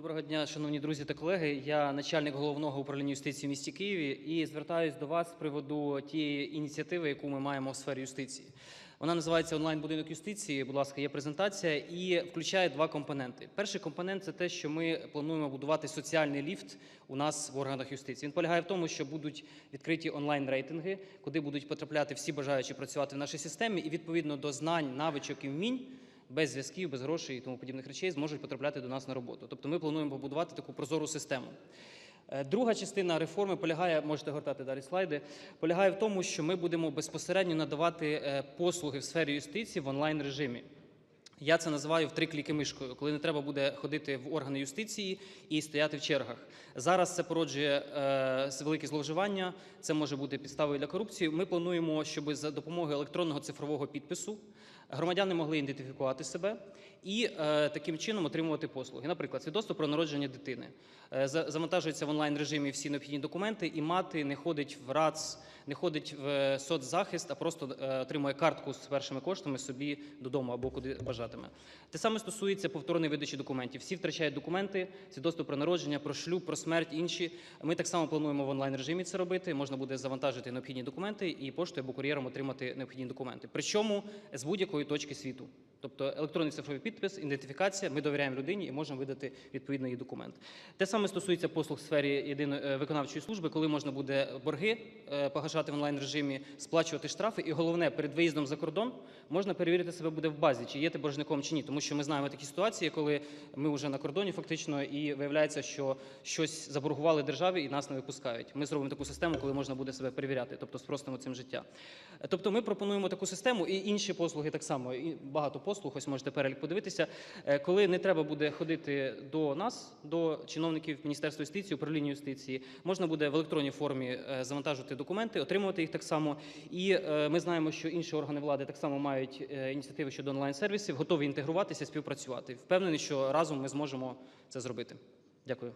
Доброго дня, шановні друзі та колеги. Я начальник головного управління юстиції в місті Києві і звертаюсь до вас з приводу тієї ініціативи, яку ми маємо в сфері юстиції. Вона називається онлайн-будинок юстиції. Будь ласка, є презентація і включає два компоненти. Перший компонент це те, що ми плануємо будувати соціальний ліфт у нас в органах юстиції. Він полягає в тому, що будуть відкриті онлайн-рейтинги, куди будуть потрапляти всі бажаючі працювати в нашій системі, і відповідно до знань, навичок і вмінь без зв'язків, без грошей і тому подібних речей зможуть потрапляти до нас на роботу. Тобто ми плануємо побудувати таку прозору систему. Е, Друга частина реформи полягає, можете гортати далі слайди, полягає в тому, що ми будемо безпосередньо надавати е, послуги в сфері юстиції в онлайн режимі. Я це називаю в три кліки мишкою, коли не треба буде ходити в органи юстиції і стояти в чергах. Зараз це породжує е, великі зловживання, це може бути підставою для корупції. Ми плануємо, щоб за допомогою електронного цифрового підпису громадяни могли ідентифікувати себе і е, таким чином отримувати послуги. Наприклад, свідоцтво про народження дитини. Е, за- в онлайн режимі всі необхідні документи, і мати не ходить в РАЦ, не ходить в е, соцзахист, а просто отримує картку з першими коштами собі додому або куди бажатиме. Те саме стосується повторної видачі документів. Всі втрачають документи, свідоцтво про народження, про шлюб, про смерть, інші. Ми так само плануємо в онлайн режимі це робити. Можна буде завантажити необхідні документи і поштою або кур'єром отримати необхідні документи. Причому з будь-якої точки світу. Тобто електронний цифровий підпис, ідентифікація, ми довіряємо людині і можемо видати відповідний документ. Те саме стосується послуг в сфері єдиної е, виконавчої служби, коли можна буде борги е, погашати в онлайн режимі, сплачувати штрафи. І головне, перед виїздом за кордон можна перевірити себе буде в базі, чи є ти боржником чи ні. Тому що ми знаємо такі ситуації, коли ми вже на кордоні фактично, і виявляється, що щось заборгували державі і нас не випускають. Ми зробимо таку систему, коли можна буде себе перевіряти, тобто спростимо цим життя. Тобто ми пропонуємо таку систему і інші послуги так само. І багато послуг, ось можете перелік подивитися. Е, Коли не треба буде ходити до нас, до чиновників Міністерства юстиції, управління юстиції, можна буде в електронній формі е, завантажити документи, отримувати їх так само. І е, ми знаємо, що інші органи влади так само мають ініціативи щодо онлайн-сервісів, готові інтегруватися, співпрацювати. Впевнений, що разом ми зможемо це зробити. Дякую.